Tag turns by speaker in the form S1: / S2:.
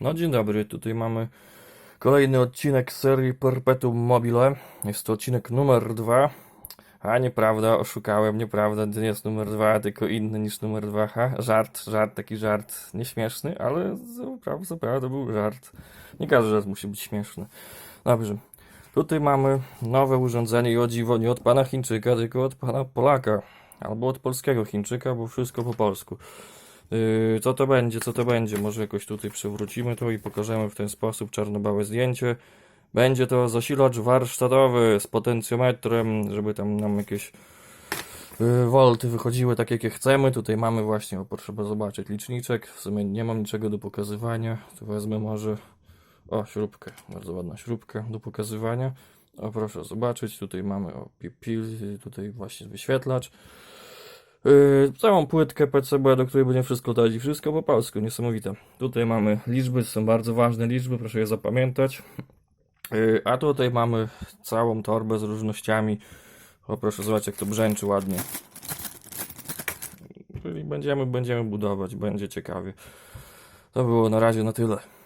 S1: No dzień dobry, tutaj mamy kolejny odcinek serii Perpetuum Mobile. Jest to odcinek numer dwa. A nieprawda, oszukałem, nieprawda, to nie jest numer dwa, tylko inny niż numer dwa. Ha, żart, żart, taki żart nieśmieszny, ale co prawda był żart. Nie każdy żart musi być śmieszny. Dobrze. Tutaj mamy nowe urządzenie i o dziwo nie od pana Chińczyka, tylko od pana Polaka. Albo od polskiego Chińczyka, bo wszystko po polsku. Yy, co to będzie, co to będzie? Może jakoś tutaj przewrócimy to i pokażemy w ten sposób czarno-białe zdjęcie. Będzie to zasilacz warsztatowy z potencjometrem, żeby tam nam jakieś yy, wolty wychodziły tak jakie chcemy. Tutaj mamy właśnie, o proszę zobaczyć, liczniczek. W sumie nie mam niczego do pokazywania. Tu wezmę może, o śrubkę, bardzo ładna śrubka do pokazywania. O proszę zobaczyć, tutaj mamy o pipil, tutaj właśnie wyświetlacz. Yy, całą płytkę PCB, do której będzie wszystko dać i wszystko po polsku, niesamowite. Tutaj mamy liczby, są bardzo ważne liczby, proszę je zapamiętać. Yy, a tutaj mamy całą torbę z różnościami. O proszę zobaczyć jak to brzęczy ładnie. Czyli będziemy, będziemy budować, będzie ciekawie. To było na razie na tyle.